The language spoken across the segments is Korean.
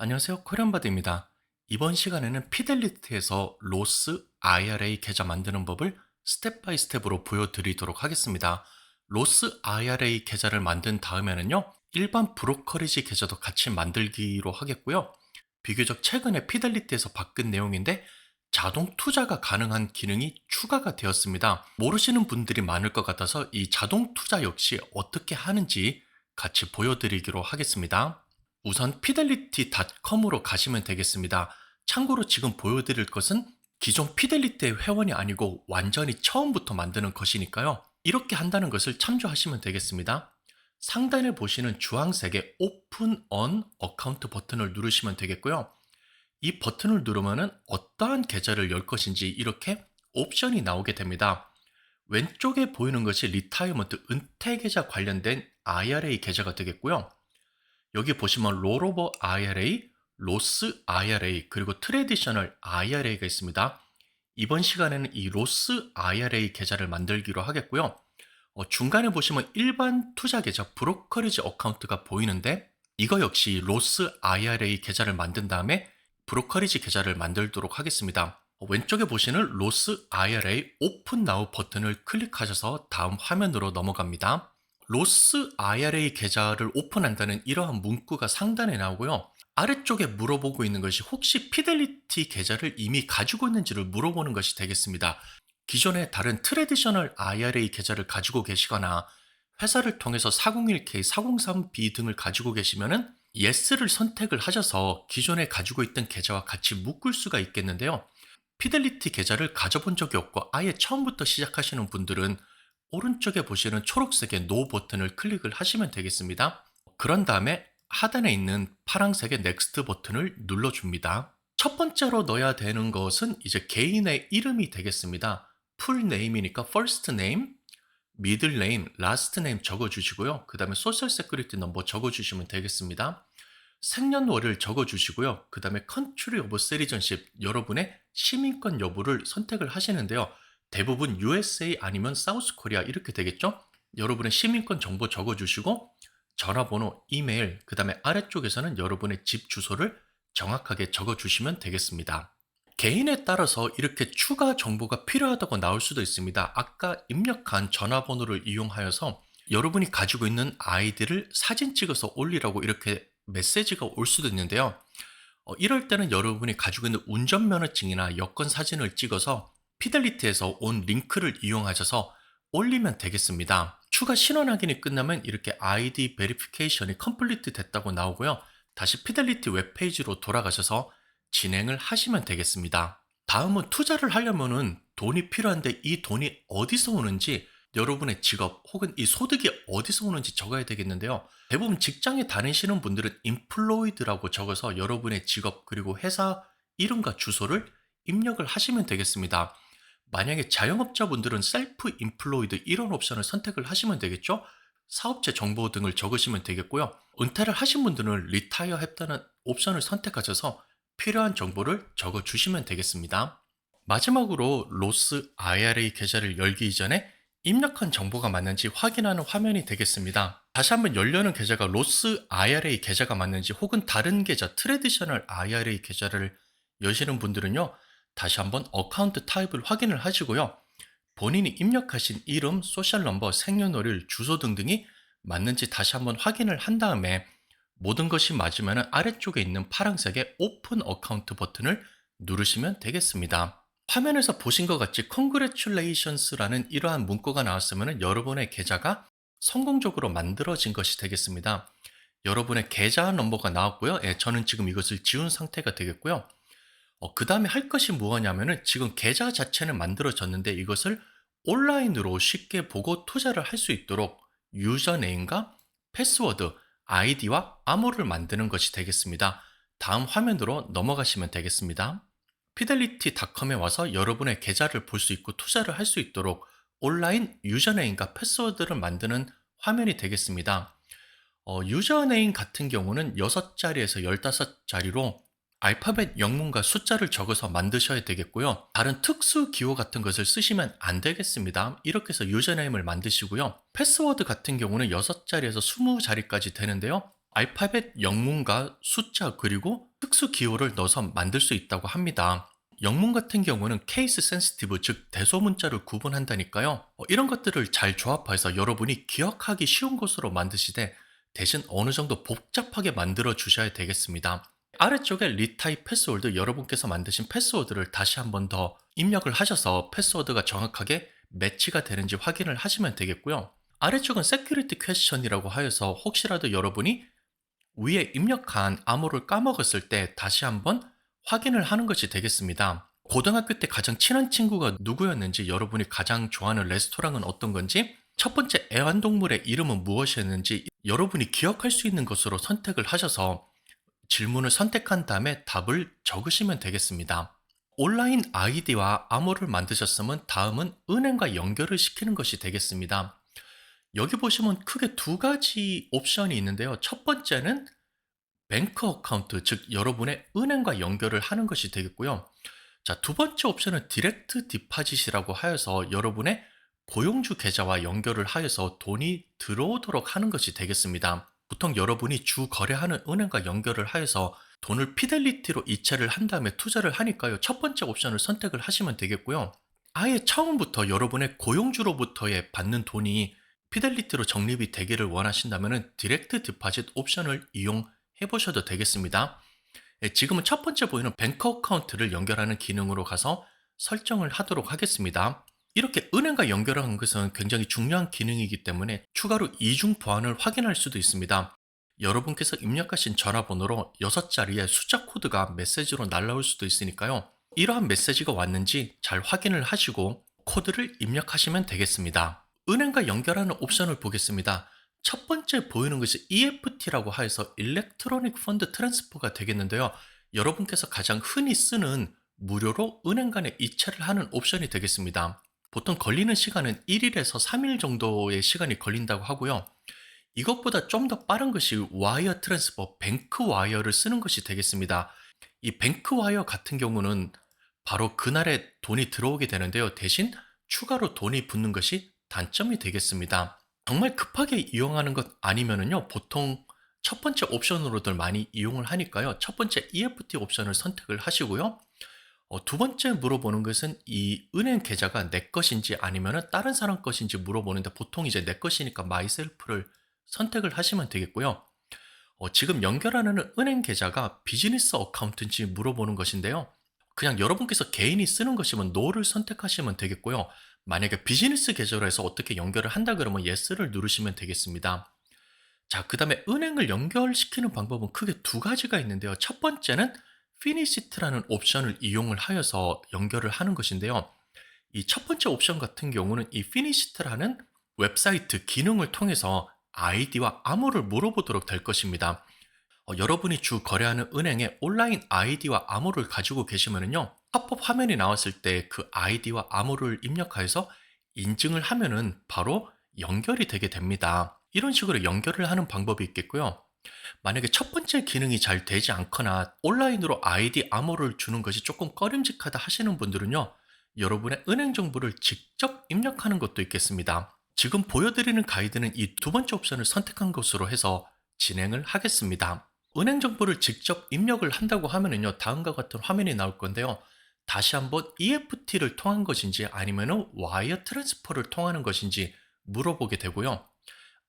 안녕하세요. 코리안바드입니다. 이번 시간에는 피델리티에서 로스 IRA 계좌 만드는 법을 스텝 바이 스텝으로 보여드리도록 하겠습니다. 로스 IRA 계좌를 만든 다음에는요, 일반 브로커리지 계좌도 같이 만들기로 하겠고요. 비교적 최근에 피델리티에서 바뀐 내용인데 자동 투자가 가능한 기능이 추가가 되었습니다. 모르시는 분들이 많을 것 같아서 이 자동 투자 역시 어떻게 하는지 같이 보여드리기로 하겠습니다. 우선 fidelity.com으로 가시면 되겠습니다. 참고로 지금 보여드릴 것은 기존 피델리티의 회원이 아니고 완전히 처음부터 만드는 것이니까요. 이렇게 한다는 것을 참조하시면 되겠습니다. 상단에 보시는 주황색의 오픈 on 어카운트 버튼을 누르시면 되겠고요. 이 버튼을 누르면은 어떠한 계좌를 열 것인지 이렇게 옵션이 나오게 됩니다. 왼쪽에 보이는 것이 리타이어먼트 은퇴 계좌 관련된 IRA 계좌가 되겠고요. 여기 보시면 롤오버 IRA, 로스 IRA, 그리고 트레디셔널 IRA가 있습니다. 이번 시간에는 이 로스 IRA 계좌를 만들기로 하겠고요. 어, 중간에 보시면 일반 투자 계좌 브로커리지 어카운트가 보이는데 이거 역시 로스 IRA 계좌를 만든 다음에 브로커리지 계좌를 만들도록 하겠습니다. 어, 왼쪽에 보시는 로스 IRA 오픈 나우 버튼을 클릭하셔서 다음 화면으로 넘어갑니다. 로스 IRA 계좌를 오픈한다는 이러한 문구가 상단에 나오고요. 아래쪽에 물어보고 있는 것이 혹시 피델리티 계좌를 이미 가지고 있는지를 물어보는 것이 되겠습니다. 기존에 다른 트레디셔널 IRA 계좌를 가지고 계시거나 회사를 통해서 401k, 403b 등을 가지고 계시면은 yes를 선택을 하셔서 기존에 가지고 있던 계좌와 같이 묶을 수가 있겠는데요. 피델리티 계좌를 가져본 적이 없고 아예 처음부터 시작하시는 분들은 오른쪽에 보시는 초록색의 노 버튼을 클릭을 하시면 되겠습니다. 그런 다음에 하단에 있는 파란색의 넥스트 버튼을 눌러줍니다. 첫 번째로 넣어야 되는 것은 이제 개인의 이름이 되겠습니다. 풀 네임이니까 first name, middle name, last name 적어주시고요. 그 다음에 소셜 세큐리티 넘버 적어주시면 되겠습니다. 생년월일 적어주시고요. 그 다음에 country of citizenship, 여러분의 시민권 여부를 선택을 하시는데요. 대부분 USA 아니면 사우스 코리아 이렇게 되겠죠? 여러분의 시민권 정보 적어주시고 전화번호, 이메일, 그 다음에 아래쪽에서는 여러분의 집 주소를 정확하게 적어주시면 되겠습니다. 개인에 따라서 이렇게 추가 정보가 필요하다고 나올 수도 있습니다. 아까 입력한 전화번호를 이용하여서 여러분이 가지고 있는 아이디를 사진 찍어서 올리라고 이렇게 메시지가 올 수도 있는데요. 어, 이럴 때는 여러분이 가지고 있는 운전면허증이나 여권 사진을 찍어서 피델리티에서 온 링크를 이용하셔서 올리면 되겠습니다. 추가 신원 확인이 끝나면 이렇게 ID 베리피케이션이 컴플리트 됐다고 나오고요. 다시 피델리티 웹페이지로 돌아가셔서 진행을 하시면 되겠습니다. 다음은 투자를 하려면은 돈이 필요한데 이 돈이 어디서 오는지 여러분의 직업 혹은 이 소득이 어디서 오는지 적어야 되겠는데요. 대부분 직장에 다니시는 분들은 employed라고 적어서 여러분의 직업 그리고 회사 이름과 주소를 입력을 하시면 되겠습니다. 만약에 자영업자분들은 셀프 인플로이드 이런 옵션을 선택을 하시면 되겠죠? 사업체 정보 등을 적으시면 되겠고요. 은퇴를 하신 분들은 리타이어 했다는 옵션을 선택하셔서 필요한 정보를 적어 주시면 되겠습니다. 마지막으로 로스 IRA 계좌를 열기 이전에 입력한 정보가 맞는지 확인하는 화면이 되겠습니다. 다시 한번 열려는 계좌가 로스 IRA 계좌가 맞는지 혹은 다른 계좌 트레디셔널 IRA 계좌를 여시는 분들은요. 다시 한번 어카운트 타입을 확인을 하시고요. 본인이 입력하신 이름, 소셜 넘버, 생년월일, 주소 등등이 맞는지 다시 한번 확인을 한 다음에 모든 것이 맞으면 아래쪽에 있는 파란색의 오픈 어카운트 버튼을 누르시면 되겠습니다. 화면에서 보신 것 같이 Congratulations라는 이러한 문구가 나왔으면 여러분의 계좌가 성공적으로 만들어진 것이 되겠습니다. 여러분의 계좌 넘버가 나왔고요. 예, 저는 지금 이것을 지운 상태가 되겠고요. 어, 그 다음에 할 것이 무엇냐면은 지금 계좌 자체는 만들어졌는데 이것을 온라인으로 쉽게 보고 투자를 할 수 있도록 유저네임과 패스워드, 아이디와 암호를 만드는 것이 되겠습니다. 다음 화면으로 넘어가시면 되겠습니다. 피델리티닷컴에 와서 여러분의 계좌를 볼 수 있고 투자를 할 수 있도록 온라인 유저네임과 패스워드를 만드는 화면이 되겠습니다. 어, 유저네임 같은 경우는 6자리에서 15자리로 알파벳 영문과 숫자를 적어서 만드셔야 되겠고요. 다른 특수 기호 같은 것을 쓰시면 안 되겠습니다. 이렇게 해서 유저네임을 만드시고요. 패스워드 같은 경우는 6자리에서 20자리까지 되는데요. 알파벳 영문과 숫자 그리고 특수 기호를 넣어서 만들 수 있다고 합니다. 영문 같은 경우는 케이스 센시티브 즉 대소 문자를 구분한다니까요. 어, 이런 것들을 잘 조합해서 여러분이 기억하기 쉬운 것으로 만드시되 대신 어느 정도 복잡하게 만들어 주셔야 되겠습니다. 아래쪽에 리타입 패스워드 여러분께서 만드신 패스워드를 다시 한번 더 입력을 하셔서 패스워드가 정확하게 매치가 되는지 확인을 하시면 되겠고요. 아래쪽은 세큐리티 퀘스천이라고 하여서 혹시라도 여러분이 위에 입력한 암호를 까먹었을 때 다시 한번 확인을 하는 것이 되겠습니다. 고등학교 때 가장 친한 친구가 누구였는지 여러분이 가장 좋아하는 레스토랑은 어떤 건지 첫 번째 애완동물의 이름은 무엇이었는지 여러분이 기억할 수 있는 것으로 선택을 하셔서 질문을 선택한 다음에 답을 적으시면 되겠습니다. 온라인 아이디와 암호를 만드셨으면 다음은 은행과 연결을 시키는 것이 되겠습니다. 여기 보시면 크게 두 가지 옵션이 있는데요. 첫 번째는 뱅크 어카운트, 즉 여러분의 은행과 연결을 하는 것이 되겠고요. 자, 두 번째 옵션은 디렉트 디파짓이라고 하여서 여러분의 고용주 계좌와 연결을 하여서 돈이 들어오도록 하는 것이 되겠습니다. 보통 여러분이 주 거래하는 은행과 연결을 하여서 돈을 피델리티로 이체를 한 다음에 투자를 하니까요. 첫 번째 옵션을 선택을 하시면 되겠고요. 아예 처음부터 여러분의 고용주로부터의 받는 돈이 피델리티로 적립이 되기를 원하신다면 디렉트 디파짓 옵션을 이용해 보셔도 되겠습니다. 예, 지금은 첫 번째 보이는 뱅크 어카운트를 연결하는 기능으로 가서 설정을 하도록 하겠습니다. 이렇게 은행과 연결하는 것은 굉장히 중요한 기능이기 때문에 추가로 이중 보안을 확인할 수도 있습니다. 여러분께서 입력하신 전화번호로 6자리의 숫자 코드가 메시지로 날라올 수도 있으니까요. 이러한 메시지가 왔는지 잘 확인을 하시고 코드를 입력하시면 되겠습니다. 은행과 연결하는 옵션을 보겠습니다. 첫 번째 보이는 것이 EFT라고 하여서 일렉트로닉 펀드 트랜스퍼가 되겠는데요. 여러분께서 가장 흔히 쓰는 무료로 은행 간에 이체를 하는 옵션이 되겠습니다. 보통 걸리는 시간은 1일에서 3일 정도의 시간이 걸린다고 하고요. 이것보다 좀 더 빠른 것이 와이어 트랜스퍼, 뱅크 와이어를 쓰는 것이 되겠습니다. 이 뱅크 와이어 같은 경우는 바로 그날에 돈이 들어오게 되는데요. 대신 추가로 돈이 붙는 것이 단점이 되겠습니다. 정말 급하게 이용하는 것 아니면은요, 보통 첫 번째 옵션으로들 많이 이용을 하니까요. 첫 번째 EFT 옵션을 선택을 하시고요. 어, 두 번째 물어보는 것은 이 은행 계좌가 내 것인지 아니면 다른 사람 것인지 물어보는데 보통 이제 내 것이니까 마이셀프를 선택을 하시면 되겠고요. 어, 지금 연결하는 은행 계좌가 비즈니스 어카운트인지 물어보는 것인데요. 그냥 여러분께서 개인이 쓰는 것이면 노를 선택하시면 되겠고요. 만약에 비즈니스 계좌로 해서 어떻게 연결을 한다 그러면 yes를 누르시면 되겠습니다. 자, 그 다음에 은행을 연결시키는 방법은 크게 두 가지가 있는데요. 첫 번째는 피니시트라는 옵션을 이용을 하여서 연결을 하는 것인데요. 이 첫 번째 옵션 같은 경우는 이 피니시트라는 웹사이트 기능을 통해서 아이디와 암호를 물어보도록 될 것입니다. 어, 여러분이 주 거래하는 은행의 온라인 아이디와 암호를 가지고 계시면요. 팝업 화면이 나왔을 때 그 아이디와 암호를 입력하여서 인증을 하면은 바로 연결이 되게 됩니다. 이런 식으로 연결을 하는 방법이 있겠고요. 만약에 첫 번째 기능이 잘 되지 않거나 온라인으로 아이디 암호를 주는 것이 조금 꺼림직하다 하시는 분들은요. 여러분의 은행 정보를 직접 입력하는 것도 있겠습니다. 지금 보여드리는 가이드는 이 두 번째 옵션을 선택한 것으로 해서 진행을 하겠습니다. 은행 정보를 직접 입력을 한다고 하면은요, 다음과 같은 화면이 나올 건데요. 다시 한번 EFT를 통한 것인지 아니면 와이어 트랜스퍼를 통하는 것인지 물어보게 되고요.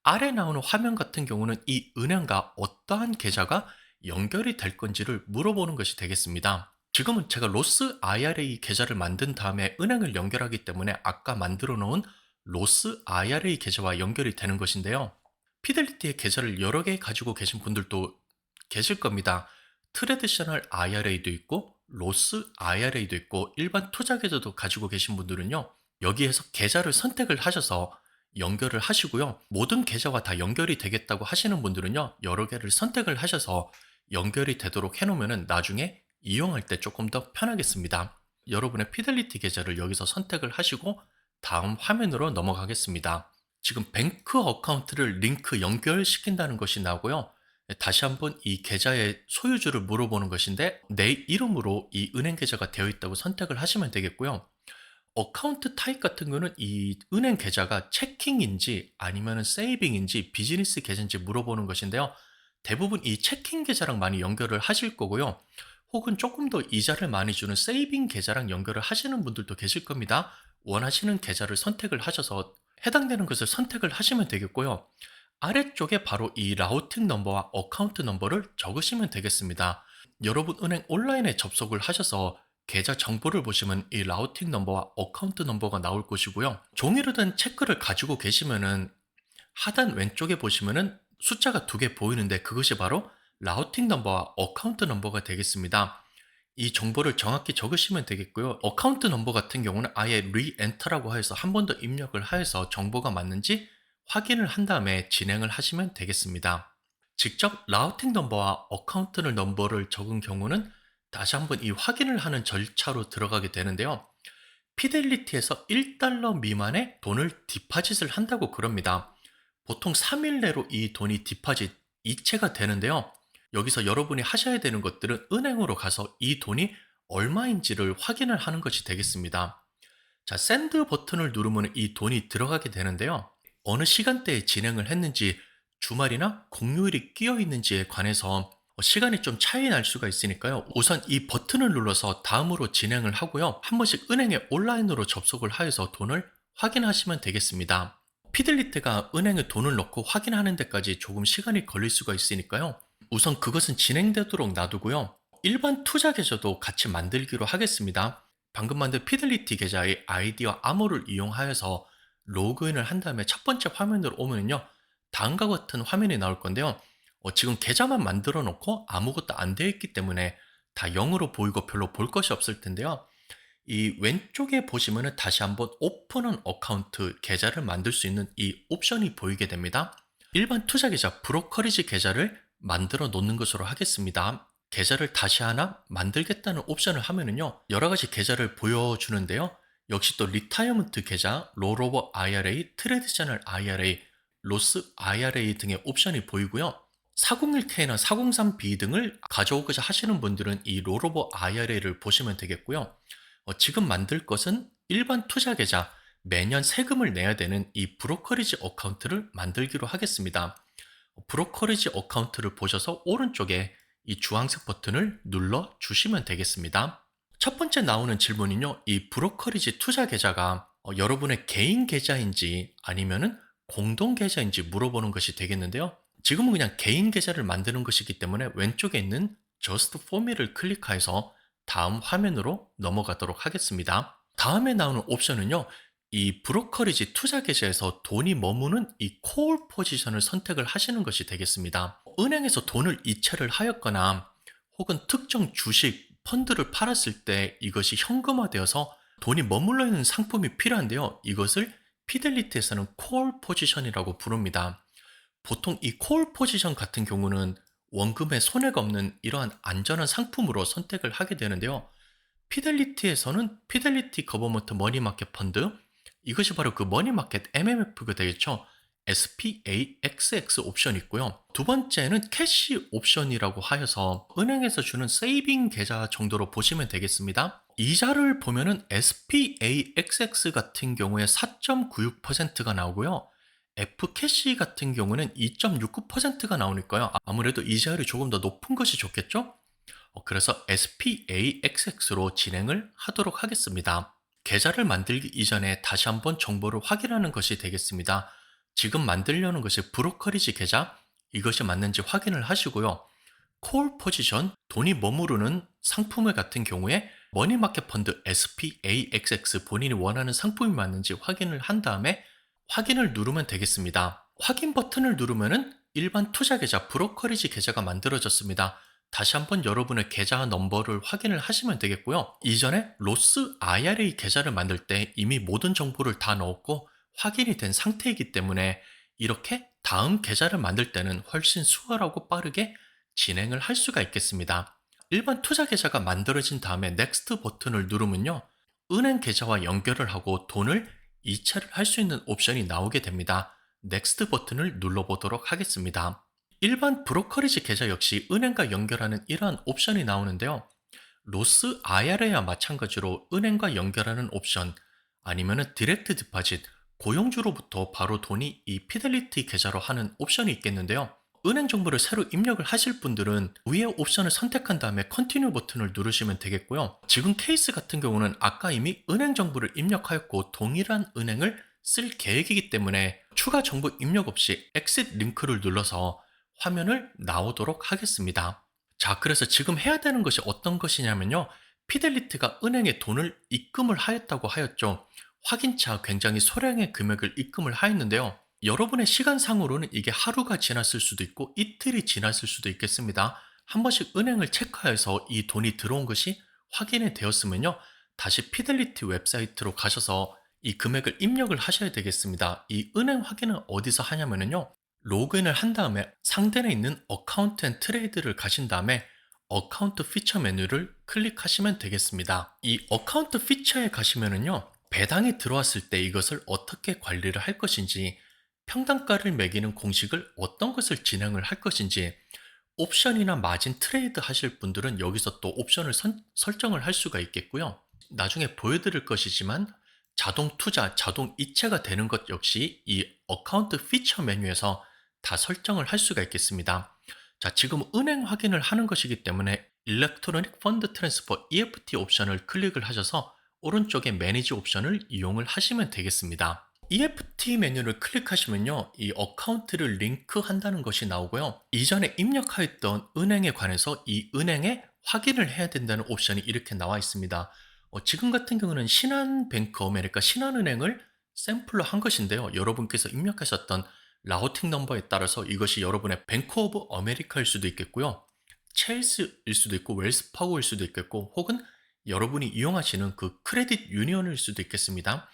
아래 나오는 화면 같은 경우는 이 은행과 어떠한 계좌가 연결이 될 건지를 물어보는 것이 되겠습니다. 지금은 제가 로스 IRA 계좌를 만든 다음에 은행을 연결하기 때문에 아까 만들어 놓은 로스 IRA 계좌와 연결이 되는 것인데요. 피델리티의 계좌를 여러 개 가지고 계신 분들도 계실 겁니다. 트레디셔널 IRA도 있고 로스 IRA도 있고 일반 투자 계좌도 가지고 계신 분들은요. 여기에서 계좌를 선택을 하셔서 연결을 하시고요. 모든 계좌와 다 연결이 되겠다고 하시는 분들은요. 여러 개를 선택을 하셔서 연결이 되도록 해놓으면 나중에 이용할 때 조금 더 편하겠습니다. 여러분의 피델리티 계좌를 여기서 선택을 하시고 다음 화면으로 넘어가겠습니다. 지금 뱅크 어카운트를 링크 연결시킨다는 것이 나오고요. 다시 한번 이 계좌의 소유주를 물어보는 것인데 내 이름으로 이 은행 계좌가 되어 있다고 선택을 하시면 되겠고요. 어카운트 타입 같은 거는 이 은행 계좌가 체킹인지 아니면 세이빙인지 비즈니스 계좌인지 물어보는 것인데요. 대부분 이 체킹 계좌랑 많이 연결을 하실 거고요. 혹은 조금 더 이자를 많이 주는 세이빙 계좌랑 연결을 하시는 분들도 계실 겁니다. 원하시는 계좌를 선택을 하셔서 해당되는 것을 선택을 하시면 되겠고요. 아래쪽에 바로 이 라우팅 넘버와 어카운트 넘버를 적으시면 되겠습니다. 여러분 은행 온라인에 접속을 하셔서 계좌 정보를 보시면 이 라우팅 넘버와 어카운트 넘버가 나올 것이고요. 종이로 된 체크를 가지고 계시면은 하단 왼쪽에 보시면은 숫자가 두 개 보이는데 그것이 바로 라우팅 넘버와 어카운트 넘버가 되겠습니다. 이 정보를 정확히 적으시면 되겠고요. 어카운트 넘버 같은 경우는 아예 리엔터라고 해서 한 번 더 입력을 하여서 정보가 맞는지 확인을 한 다음에 진행을 하시면 되겠습니다. 직접 라우팅 넘버와 어카운트 넘버를 적은 경우는 다시 한번 이 확인을 하는 절차로 들어가게 되는데요. 피델리티에서 1달러 미만의 돈을 디파짓을 한다고 그럽니다. 보통 3일 내로 이 돈이 디파짓 이체가 되는데요. 여기서 여러분이 하셔야 되는 것들은 은행으로 가서 이 돈이 얼마인지를 확인을 하는 것이 되겠습니다. 자, 샌드 버튼을 누르면 이 돈이 들어가게 되는데요. 어느 시간대에 진행을 했는지 주말이나 공휴일이 끼어 있는지에 관해서 시간이 좀 차이 날 수가 있으니까요. 우선 이 버튼을 눌러서 다음으로 진행을 하고요. 한 번씩 은행에 온라인으로 접속을 하여서 돈을 확인하시면 되겠습니다. 피델리트가 은행에 돈을 넣고 확인하는 데까지 조금 시간이 걸릴 수가 있으니까요. 우선 그것은 진행되도록 놔두고요. 일반 투자 계좌도 같이 만들기로 하겠습니다. 방금 만든 피델리티 계좌의 아이디와 암호를 이용하여서 로그인을 한 다음에 첫 번째 화면으로 오면요. 다음과 같은 화면이 나올 건데요. 어, 지금 계좌만 만들어 놓고 아무것도 안 되어 있기 때문에 다 0으로 보이고 별로 볼 것이 없을 텐데요. 이 왼쪽에 보시면은 다시 한번 오픈한 어카운트 계좌를 만들 수 있는 이 옵션이 보이게 됩니다. 일반 투자 계좌 브로커리지 계좌를 만들어 놓는 것으로 하겠습니다. 계좌를 다시 하나 만들겠다는 옵션을 하면은요. 여러 가지 계좌를 보여주는데요. 역시 또 리타이어먼트 계좌, 롤오버 IRA, 트레디셔널 IRA, 로스 IRA 등의 옵션이 보이고요. 401k나 403b 등을 가져오고자 하시는 분들은 이 롤오버 IRA를 보시면 되겠고요. 어, 지금 만들 것은 일반 투자 계좌, 매년 세금을 내야 되는 이 브로커리지 어카운트를 만들기로 하겠습니다. 어, 브로커리지 어카운트를 보셔서 오른쪽에 이 주황색 버튼을 눌러 주시면 되겠습니다. 첫 번째 나오는 질문은요, 이 브로커리지 투자 계좌가 어, 여러분의 개인 계좌인지 아니면은 공동 계좌인지 물어보는 것이 되겠는데요. 지금은 그냥 개인 계좌를 만드는 것이기 때문에 왼쪽에 있는 Just for me를 클릭해서 다음 화면으로 넘어가도록 하겠습니다. 다음에 나오는 옵션은요. 이 브로커리지 투자 계좌에서 돈이 머무는 이 콜 포지션을 선택을 하시는 것이 되겠습니다. 은행에서 돈을 이체를 하였거나 혹은 특정 주식, 펀드를 팔았을 때 이것이 현금화되어서 돈이 머물러 있는 상품이 필요한데요. 이것을 피델리티에서는 콜 포지션이라고 부릅니다. 보통 이 콜 포지션 같은 경우는 원금에 손해가 없는 이러한 안전한 상품으로 선택을 하게 되는데요. 피델리티에서는 피델리티 거버먼트 머니마켓 펀드 이것이 바로 그 머니마켓 MMF가 되겠죠. SPAXX 옵션이 있고요. 두 번째는 캐시 옵션이라고 하여서 은행에서 주는 세이빙 계좌 정도로 보시면 되겠습니다. 이자를 보면은 SPAXX 같은 경우에 4.96%가 나오고요. F캐시 같은 경우는 2.69%가 나오니까요. 아무래도 이자율이 조금 더 높은 것이 좋겠죠? 어, 그래서 SPAXX로 진행을 하도록 하겠습니다. 계좌를 만들기 이전에 다시 한번 정보를 확인하는 것이 되겠습니다. 지금 만들려는 것이 브로커리지 계좌, 이것이 맞는지 확인을 하시고요. 콜 포지션, 돈이 머무르는 상품을 같은 경우에 머니마켓 펀드 SPAXX 본인이 원하는 상품이 맞는지 확인을 한 다음에 확인을 누르면 되겠습니다. 확인 버튼을 누르면은 일반 투자 계좌 브로커리지 계좌가 만들어졌습니다. 다시 한번 여러분의 계좌 넘버를 확인을 하시면 되겠고요. 이전에 로스 IRA 계좌를 만들 때 이미 모든 정보를 다 넣었고 확인이 된 상태이기 때문에 이렇게 다음 계좌를 만들 때는 훨씬 수월하고 빠르게 진행을 할 수가 있겠습니다. 일반 투자 계좌가 만들어진 다음에 넥스트 버튼을 누르면요. 은행 계좌와 연결을 하고 돈을 이체를 할 수 있는 옵션이 나오게 됩니다. 넥스트 버튼을 눌러보도록 하겠습니다. 일반 브로커리지 계좌 역시 은행과 연결하는 이러한 옵션이 나오는데요. 로스 IRA와 마찬가지로 은행과 연결하는 옵션 아니면 디렉트 디파짓 고용주로부터 바로 돈이 이 피델리티 계좌로 하는 옵션이 있겠는데요. 은행 정보를 새로 입력을 하실 분들은 위에 옵션을 선택한 다음에 컨티뉴 버튼을 누르시면 되겠고요. 지금 케이스 같은 경우는 아까 이미 은행 정보를 입력하였고 동일한 은행을 쓸 계획이기 때문에 추가 정보 입력 없이 엑싯 링크를 눌러서 화면을 나오도록 하겠습니다. 자, 그래서 지금 해야 되는 것이 어떤 것이냐면요. 피델리티가 은행에 돈을 입금을 하였다고 하였죠. 확인차 굉장히 소량의 금액을 입금을 하였는데요. 여러분의 시간상으로는 이게 하루가 지났을 수도 있고 이틀이 지났을 수도 있겠습니다. 한 번씩 은행을 체크해서 이 돈이 들어온 것이 확인이 되었으면요. 다시 피델리티 웹사이트로 가셔서 이 금액을 입력을 하셔야 되겠습니다. 이 은행 확인은 어디서 하냐면요. 로그인을 한 다음에 상단에 있는 어카운트 앤 트레이드를 가신 다음에 어카운트 피처 메뉴를 클릭하시면 되겠습니다. 이 어카운트 피처에 가시면은요. 배당이 들어왔을 때 이것을 어떻게 관리를 할 것인지 평단가를 매기는 공식을 어떤 것을 진행을 할 것인지 옵션이나 마진 트레이드 하실 분들은 여기서 또 옵션을 선- 설정을 할 수가 있겠고요. 나중에 보여드릴 것이지만 자동 투자, 자동 이체가 되는 것 역시 이 어카운트 피처 메뉴에서 다 설정을 할 수가 있겠습니다. 자, 지금 은행 확인을 하는 것이기 때문에 일렉트로닉 펀드 트랜스퍼 EFT 옵션을 클릭을 하셔서 오른쪽에 매니지 옵션을 이용을 하시면 되겠습니다. EFT 메뉴를 클릭하시면요, 이 어카운트를 링크한다는 것이 나오고요. 이전에 입력하였던 은행에 관해서 이 은행에 확인을 해야 된다는 옵션이 이렇게 나와 있습니다. 어, 지금 같은 경우는 신한뱅크 어메리카 신한은행을 샘플로 한 것인데요. 여러분께서 입력하셨던 라우팅 넘버에 따라서 이것이 여러분의 뱅크 오브 아메리카일 수도 있겠고요. 첼스일 수도 있고 웰스파고일 수도 있겠고 혹은 여러분이 이용하시는 그 크레딧 유니언일 수도 있겠습니다.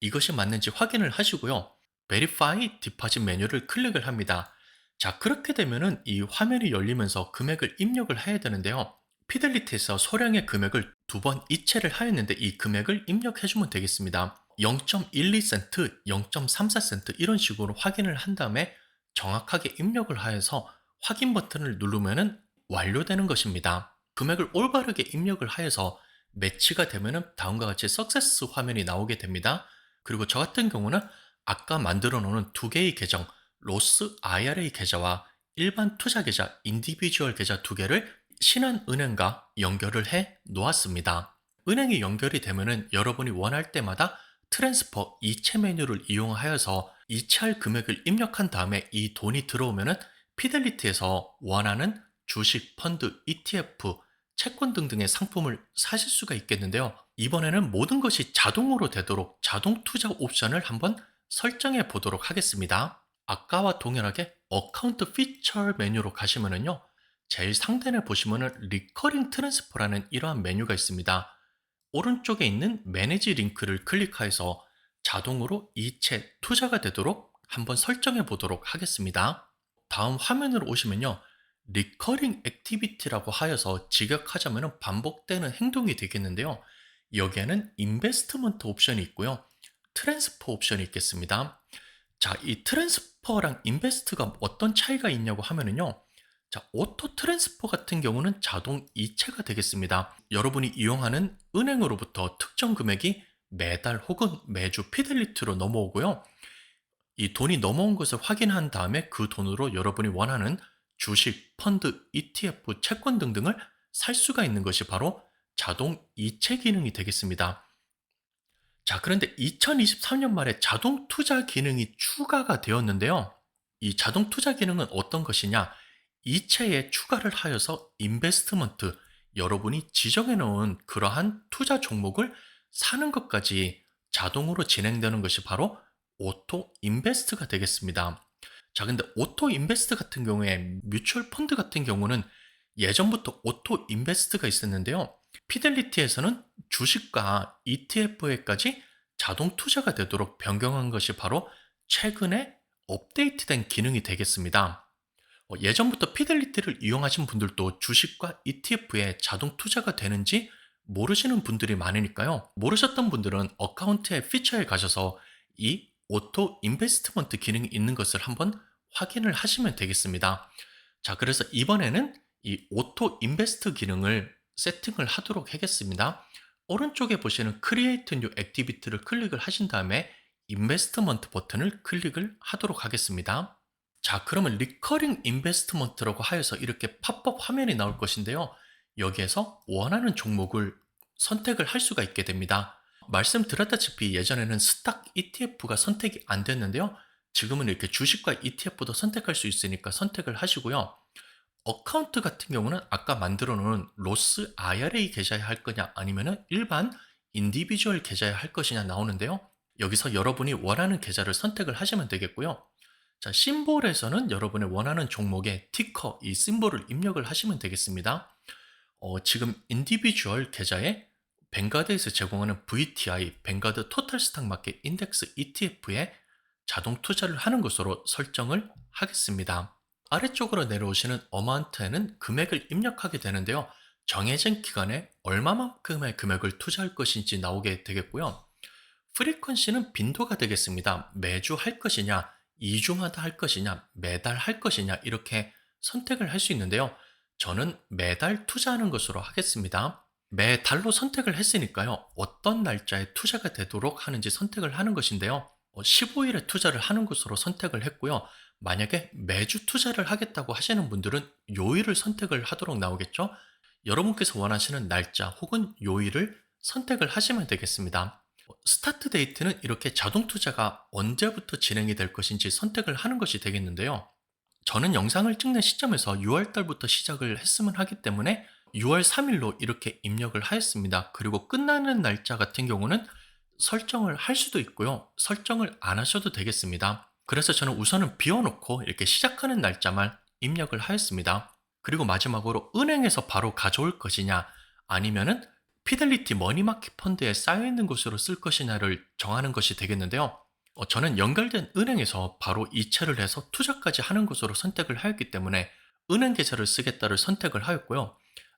이것이 맞는지 확인을 하시고요. Verify Deposit 메뉴를 클릭을 합니다. 자, 그렇게 되면은 이 화면이 열리면서 금액을 입력을 해야 되는데요. 피델리티에서 소량의 금액을 두 번 이체를 하였는데 이 금액을 입력해주면 되겠습니다. 0.12센트, 0.34센트 이런 식으로 확인을 한 다음에 정확하게 입력을 하여서 확인 버튼을 누르면은 완료되는 것입니다. 금액을 올바르게 입력을 하여서 매치가 되면은 다음과 같이 석세스 화면이 나오게 됩니다. 그리고 저 같은 경우는 아까 만들어 놓은 두 개의 계정, 로스 IRA 계좌와 일반 투자 계좌, 인디비주얼 계좌 두 개를 신한은행과 연결을 해 놓았습니다. 은행이 연결이 되면은 여러분이 원할 때마다 트랜스퍼 이체 메뉴를 이용하여서 이체할 금액을 입력한 다음에 이 돈이 들어오면은 피델리티에서 원하는 주식, 펀드, ETF, 채권 등등의 상품을 사실 수가 있겠는데요. 이번에는 모든 것이 자동으로 되도록 자동 투자 옵션을 한번 설정해 보도록 하겠습니다. 아까와 동일하게 어카운트 피처 메뉴로 가시면은요. 제일 상단에 보시면은 리커링 트랜스퍼라는 이러한 메뉴가 있습니다. 오른쪽에 있는 매니지 링크를 클릭해서 자동으로 이체 투자가 되도록 한번 설정해 보도록 하겠습니다. 다음 화면으로 오시면요. 리커링 액티비티라고 하여서 직역하자면 반복되는 행동이 되겠는데요. 여기에는 인베스트먼트 옵션이 있고요. 트랜스퍼 옵션이 있겠습니다. 자, 이 트랜스퍼랑 인베스트가 어떤 차이가 있냐고 하면은요. 자, 오토 트랜스퍼 같은 경우는 자동 이체가 되겠습니다. 여러분이 이용하는 은행으로부터 특정 금액이 매달 혹은 매주 피델리티로 넘어오고요. 이 돈이 넘어온 것을 확인한 다음에 그 돈으로 여러분이 원하는 주식, 펀드, ETF, 채권 등등을 살 수가 있는 것이 바로 자동 이체 기능이 되겠습니다. 자, 그런데 2023년 말에 자동 투자 기능이 추가가 되었는데요. 이 자동 투자 기능은 어떤 것이냐? 이체에 추가를 하여서 인베스트먼트, 여러분이 지정해 놓은 그러한 투자 종목을 사는 것까지 자동으로 진행되는 것이 바로 오토 인베스트가 되겠습니다. 자, 근데 오토 인베스트 같은 경우에 뮤추얼 펀드 같은 경우는 예전부터 오토 인베스트가 있었는데요. 피델리티에서는 주식과 ETF에까지 자동 투자가 되도록 변경한 것이 바로 최근에 업데이트된 기능이 되겠습니다. 어, 예전부터 피델리티를 이용하신 분들도 주식과 ETF에 자동 투자가 되는지 모르시는 분들이 많으니까요. 모르셨던 분들은 어카운트의 피처에 가셔서 이 오토 인베스트먼트 기능이 있는 것을 한번 확인을 하시면 되겠습니다. 자, 그래서 이번에는 이 오토 인베스트 기능을 세팅을 하도록 하겠습니다. 오른쪽에 보시는 Create New Activity를 클릭을 하신 다음에 인베스트먼트 버튼을 클릭을 하도록 하겠습니다. 자, 그러면 리커링 인베스트먼트라고 하여서 이렇게 팝업 화면이 나올 것인데요. 여기에서 원하는 종목을 선택을 할 수가 있게 됩니다. 말씀드렸다시피 예전에는 스탁 ETF가 선택이 안 됐는데요. 지금은 이렇게 주식과 ETF도 선택할 수 있으니까 선택을 하시고요. 어카운트 같은 경우는 아까 만들어 놓은 로스 IRA 계좌에 할 거냐 아니면은 일반 인디비주얼 계좌에 할 것이냐 나오는데요. 여기서 여러분이 원하는 계좌를 선택을 하시면 되겠고요. 자, 심볼에서는 여러분의 원하는 종목의 티커, 이 심볼을 입력을 하시면 되겠습니다. 어, 지금 인디비주얼 계좌에 뱅가드에서 제공하는 VTI, 뱅가드 토탈 스탁 마켓 인덱스 ETF에 자동 투자를 하는 것으로 설정을 하겠습니다. 아래쪽으로 내려오시는 어마운트에는 금액을 입력하게 되는데요. 정해진 기간에 얼마만큼의 금액을 투자할 것인지 나오게 되겠고요. 프리퀀시는 빈도가 되겠습니다. 매주 할 것이냐, 2주마다 할 것이냐, 매달 할 것이냐 이렇게 선택을 할 수 있는데요. 저는 매달 투자하는 것으로 하겠습니다. 매달로 선택을 했으니까요. 어떤 날짜에 투자가 되도록 하는지 선택을 하는 것인데요. 15일에 투자를 하는 것으로 선택을 했고요. 만약에 매주 투자를 하겠다고 하시는 분들은 요일을 선택을 하도록 나오겠죠. 여러분께서 원하시는 날짜 혹은 요일을 선택을 하시면 되겠습니다. 스타트 데이트는 이렇게 자동 투자가 언제부터 진행이 될 것인지 선택을 하는 것이 되겠는데요. 저는 영상을 찍는 시점에서 6월달부터 시작을 했으면 하기 때문에 6월 3일로 이렇게 입력을 하였습니다. 그리고 끝나는 날짜 같은 경우는 설정을 할 수도 있고요. 설정을 안 하셔도 되겠습니다. 그래서 저는 우선은 비워놓고 이렇게 시작하는 날짜만 입력을 하였습니다. 그리고 마지막으로 은행에서 바로 가져올 것이냐 아니면은 피델리티 머니마켓 펀드에 쌓여있는 곳으로 쓸 것이냐를 정하는 것이 되겠는데요. 어, 저는 연결된 은행에서 바로 이체를 해서 투자까지 하는 것으로 선택을 하였기 때문에 은행 계좌를 쓰겠다를 선택을 하였고요.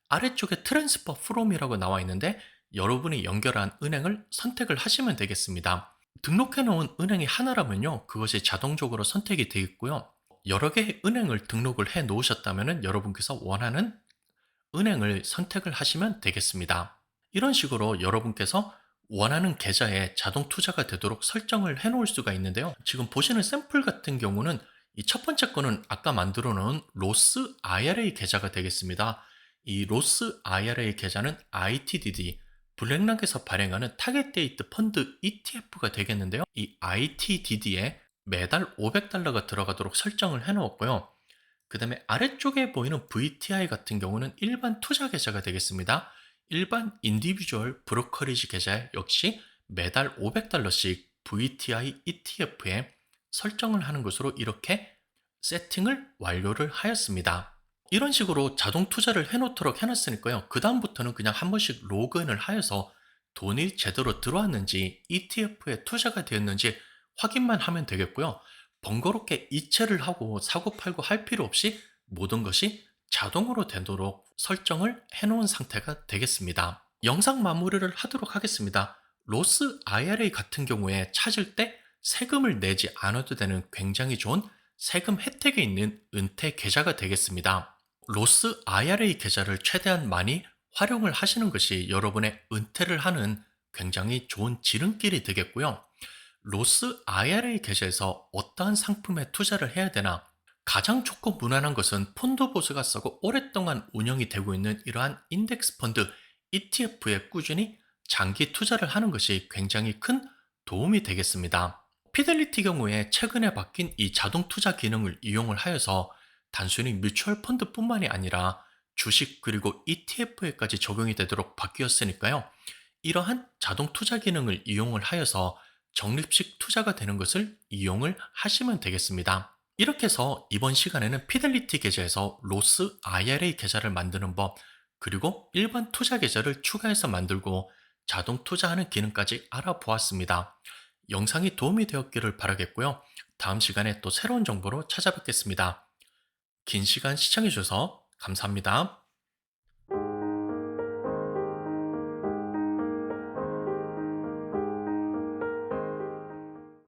아래쪽에 트랜스퍼 프롬이라고 나와 있는데 여러분이 연결한 은행을 선택을 하시면 되겠습니다. 등록해 놓은 은행이 하나라면요. 그것이 자동적으로 선택이 되어 있고요. 여러 개의 은행을 등록을 해 놓으셨다면 여러분께서 원하는 은행을 선택을 하시면 되겠습니다. 이런 식으로 여러분께서 원하는 계좌에 자동 투자가 되도록 설정을 해 놓을 수가 있는데요. 지금 보시는 샘플 같은 경우는 이 첫 번째 거는 아까 만들어 놓은 로스 IRA 계좌가 되겠습니다. 이 로스 IRA 계좌는 ITDD, 블랙락에서 발행하는 타겟 데이트 펀드 ETF가 되겠는데요. 이 ITDD에 매달 500달러가 들어가도록 설정을 해 놓았고요. 그 다음에 아래쪽에 보이는 VTI 같은 경우는 일반 투자 계좌가 되겠습니다. 일반 인디비주얼 브로커리지 계좌에 역시 매달 500달러씩 VTI ETF에 설정을 하는 것으로 이렇게 세팅을 완료를 하였습니다. 이런 식으로 자동 투자를 해놓도록 해놨으니까요. 그 다음부터는 그냥 한 번씩 로그인을 하여서 돈이 제대로 들어왔는지 ETF에 투자가 되었는지 확인만 하면 되겠고요. 번거롭게 이체를 하고 사고팔고 할 필요 없이 모든 것이 자동으로 되도록 설정을 해놓은 상태가 되겠습니다. 영상 마무리를 하도록 하겠습니다. 로스 IRA 같은 경우에 찾을 때 세금을 내지 않아도 되는 굉장히 좋은 세금 혜택이 있는 은퇴 계좌가 되겠습니다. 로스 IRA 계좌를 최대한 많이 활용을 하시는 것이 여러분의 은퇴를 하는 굉장히 좋은 지름길이 되겠고요. 로스 IRA 계좌에서 어떠한 상품에 투자를 해야 되나 가장 좋고 무난한 것은 폰드 보수가 싸고 오랫동안 운영이 되고 있는 이러한 인덱스 펀드 ETF에 꾸준히 장기 투자를 하는 것이 굉장히 큰 도움이 되겠습니다. 피델리티 경우에 최근에 바뀐 이 자동 투자 기능을 이용을 하여서 단순히 뮤추얼 펀드뿐만이 아니라 주식 그리고 ETF에까지 적용이 되도록 바뀌었으니까요. 이러한 자동 투자 기능을 이용을 하여서 적립식 투자가 되는 것을 이용을 하시면 되겠습니다. 이렇게 해서 이번 시간에는 피델리티 계좌에서 로스 IRA 계좌를 만드는 법, 그리고 일반 투자 계좌를 추가해서 만들고 자동 투자하는 기능까지 알아보았습니다. 영상이 도움이 되었기를 바라겠고요. 다음 시간에 또 새로운 정보로 찾아뵙겠습니다. 긴 시간 시청해주셔서 감사합니다.